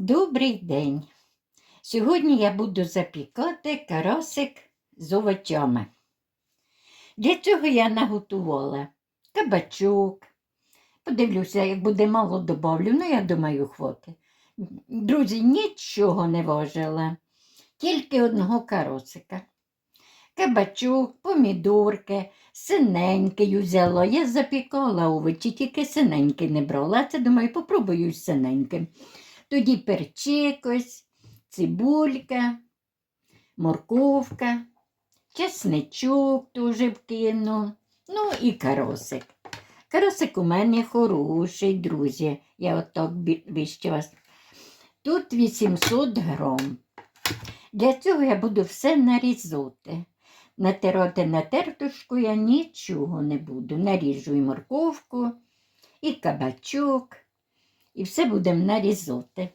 Добрий день. Сьогодні я буду запікати карасик з овочами. Для цього я наготувала кабачок. Подивлюся, як буде мало добавлю, ну я думаю, хватить. Друзі, нічого не важила, тільки одного каросика. Кабачок, помідорки, синенький взяла. Я запікала овочі, тільки синенький не брала. Це думаю, попробую з синеньким. Тоді перчик ось, цибулька, морковка, чесничок теж вкину, ну і каросик. Каросик у мене хороший, друзі. Я отак вище вас. Тут 800 грам. Для цього я буду все нарізати. Натирати на тертушку я нічого не буду. Наріжу і морковку, і кабачок, і все будемо нарізати.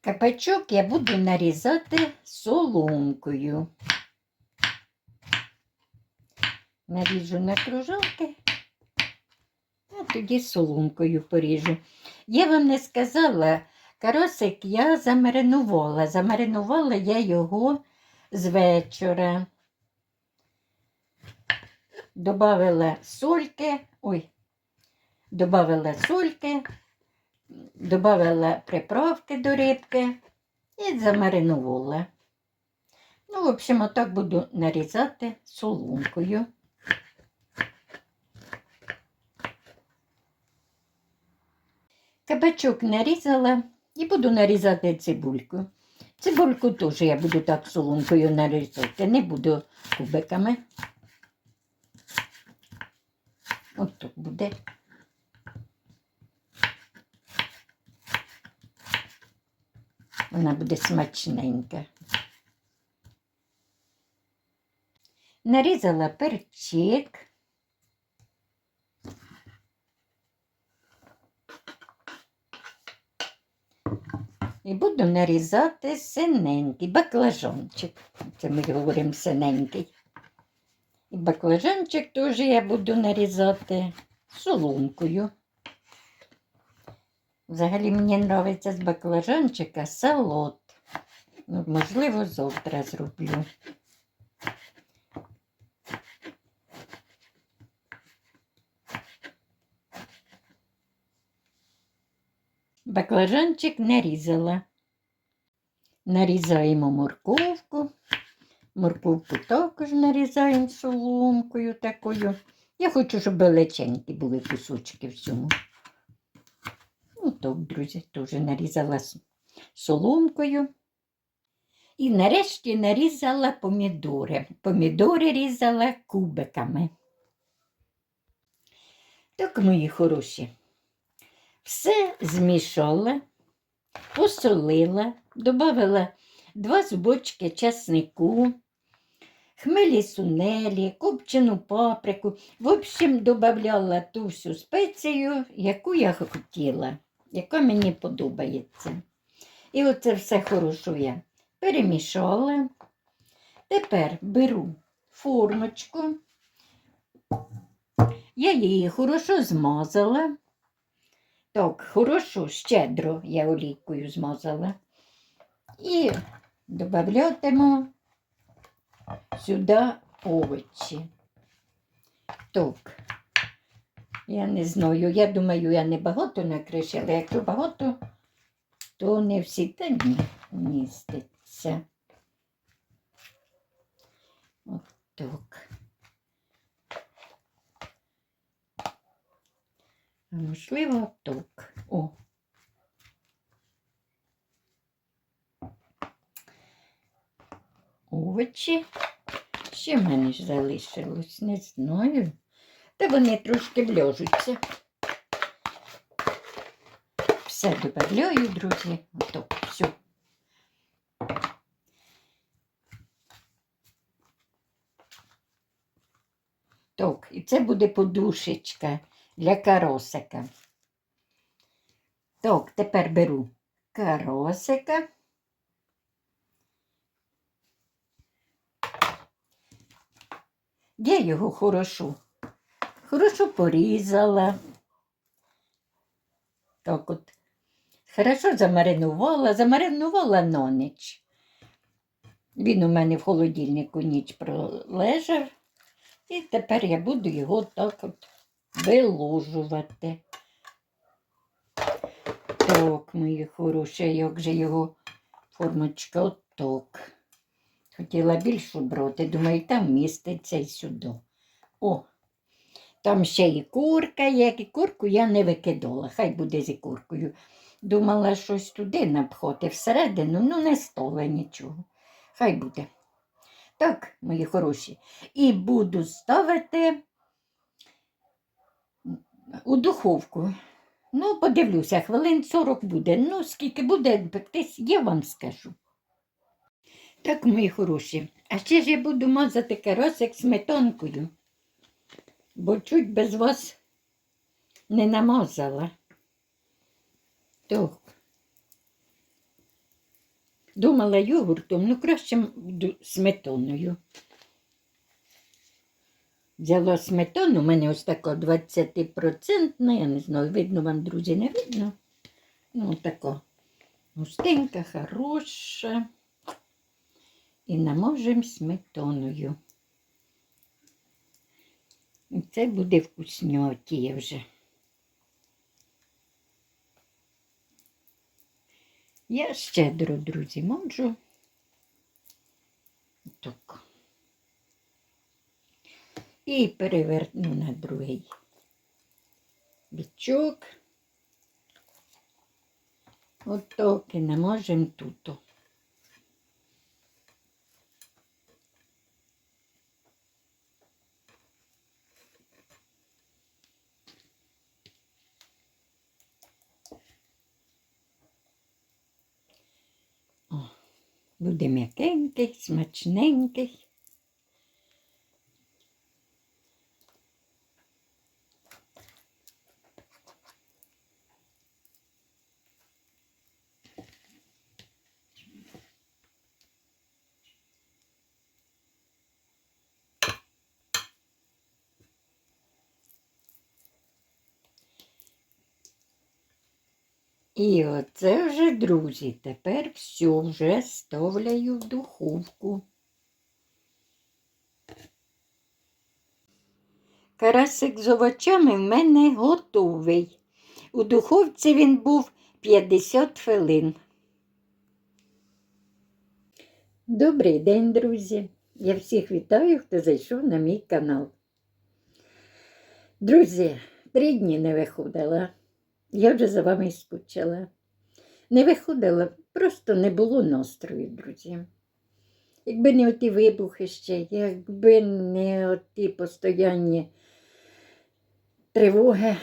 Кабачок я буду нарізати соломкою. Наріжу на кружалки, а тоді соломкою поріжу. Я вам не сказала, каросик я замаринувала. Замаринувала я його з вечора. Добавила сольки, ой, добавила сольки, добавила приправки до рибки і замаринувала. Ну, в общем, отак буду нарізати соломкою. Кабачок нарізала і буду нарізати цибульку. Цибульку теж я буду так соломкою нарізати, не буду кубиками. От тут буде. Вона буде смачненька. Нарізала перчик. І буду нарізати синенький баклажанчик. Це ми говоримо синенький. І баклажанчик теж я буду нарізати соломкою. Взагалі мені подобається з баклажанчика салат. Ну, можливо, завтра зроблю. Баклажанчик нарізала. Нарізаємо морковку. Морковку також нарізаємо соломкою такою. Я хочу, щоб величенькі були кусочки в так, друзі, теж нарізала соломкою. І нарешті нарізала помідори. Помідори різала кубиками. Так, мої хороші. Все змішала, посолила, додала два зубочки часнику, хмелі сунелі, копчену паприку. В общем, додавала ту всю спецію, яку я хотіла, яка мені подобається. І оце все хорошо я перемішала. Тепер беру формочку. Я її хорошо змазала. Так, хорошо, щедро я олійкою змазала. І додатиму сюди овочі. Так, я не знаю, я думаю, я не багато накришила. Якщо багато, то не всі та ні міститься. От так. Можливо, так. О. Овочі. Ще в мене ж залишилось, не знаю. Та вони трошки вляжуться. Все додаю, друзі. Отак, все. Так, і це буде подушечка для каросика. Так, тепер беру каросика. Я його хорошо, хорошо порізала. Так от хорошо замаринувала, замаринувала на ніч. Він у мене в холодильнику ніч пролежав, і тепер я буду його так от виложувати. Так, мої хороші, як же його формочка отак. Хотіла більшу брати, думаю, там міститься і сюди. О, там ще і курка є, і курку я не викидала, хай буде зі куркою. Думала щось туди напхати всередину, ну не стала нічого. Хай буде. Так, мої хороші. І буду ставити у духовку. Ну, подивлюся, хвилин 40 буде. Ну, скільки буде пектись, я вам скажу. Так, мої хороші. А ще ж я буду мазати карасик сметанкою, бо чуть без вас не намазала. Так. Думала йогуртом, ну краще буду сметаною. Взяла сметану, у мене ось така 20%, я не знаю, видно вам, друзі, не видно. Ну, така густенька, хороша. І намажемо сметаною. І це буде вкуснятіє вже. Я щедро, друзі, можу. Так. І переверну на другий бічок. Отак і намажемо тут. Буде м'якенький, смачненький. І оце вже, друзі, тепер все вже ставляю в духовку. Карасик з овочами в мене готовий. У духовці він був 50 хвилин. Добрий день, друзі! Я всіх вітаю, хто зайшов на мій канал. Друзі, три дні не виходила. Я вже за вами скучила. Не виходила, просто не було настрою, друзі. Якби не оті вибухи ще, якби не оті постоянні тривоги,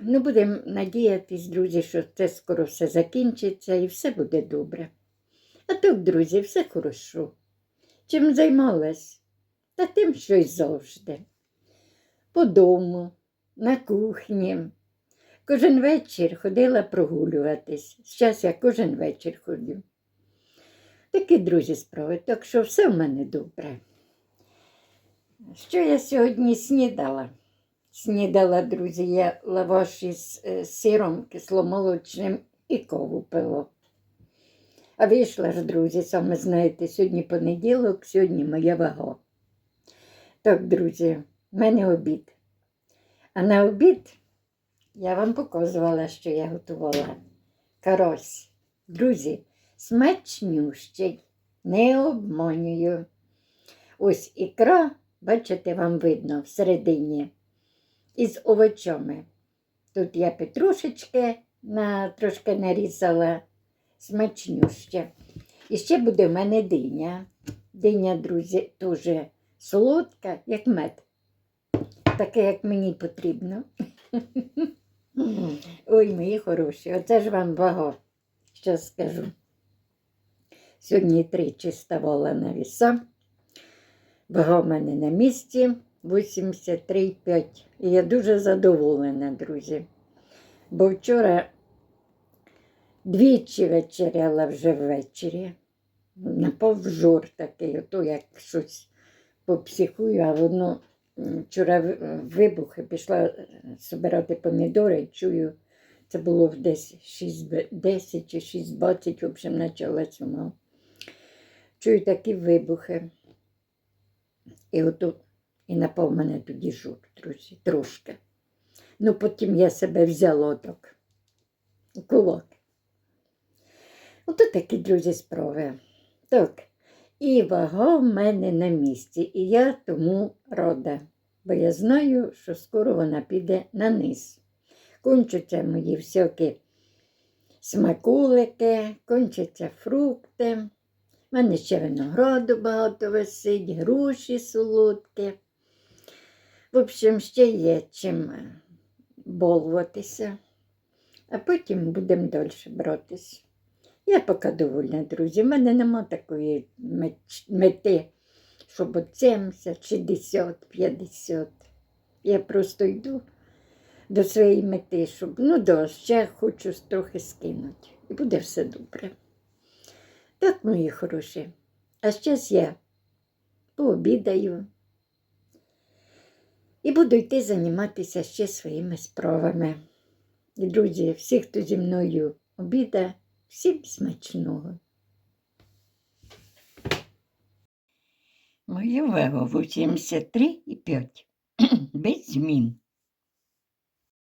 ну будемо надіятись, друзі, що це скоро все закінчиться і все буде добре. А так, друзі, все хорошо. Чим займалась? Та тим, що й завжди. По дому, на кухні. Кожен вечір ходила прогулюватись. Зараз я кожен вечір ходю. Такі друзі справи, так що все в мене добре. Що я сьогодні снідала? Снідала, друзі, я лаваш із е, сиром кисломолочним і кову пила. А вийшла ж, друзі, саме знаєте, сьогодні понеділок, сьогодні моя вага. Так, друзі, в мене обід. А на обід я вам показувала, що я готувала. Карось. Друзі, смачнющий, не обманюю. Ось ікра, бачите, вам видно всередині, із овочами. Тут я петрушечки на, трошки нарізала смачнюще. І ще буде в мене диня. Диня, друзі, дуже солодка, як мед. Таке, як мені потрібно. Ой, мої хороші, оце ж вам вага, що скажу. Сьогодні тричі ставала на віса. Вага в мене на місці 83,5. І я дуже задоволена, друзі. Бо вчора двічі вечеряла вже ввечері. Наповжор такий, ото як щось попсихую, а воно вчора вибухи пішла е, збирати помідори, чую, Це було десь 6.10 чи 6.20, в общем, почала чума. Чую такі вибухи. І ото і напав мене тоді жук, друзі, трошки. Ну, потім я себе взяла так. У кулак. Ото такі, друзі, справи. Так. І вага в мене на місці, і я тому рада, бо я знаю, що скоро вона піде на низ. Кончаться мої всякі смакулики, кончаться фрукти. У мене ще винограду багато висить, груші солодкі. В общем, ще є чим балуватися, а потім будемо далі братись. Я поки довольна, друзі. У мене нема такої мети, щоб от 70, 60, 50. Я просто йду до своєї мети, щоб ну да, ще хочу трохи скинути. І буде все добре. Так, мої хороші. А зараз я пообідаю і буду йти займатися ще своїми справами. І, друзі, всі, хто зі мною обідає, всім смачного. Моє вего 83,5. Без змін.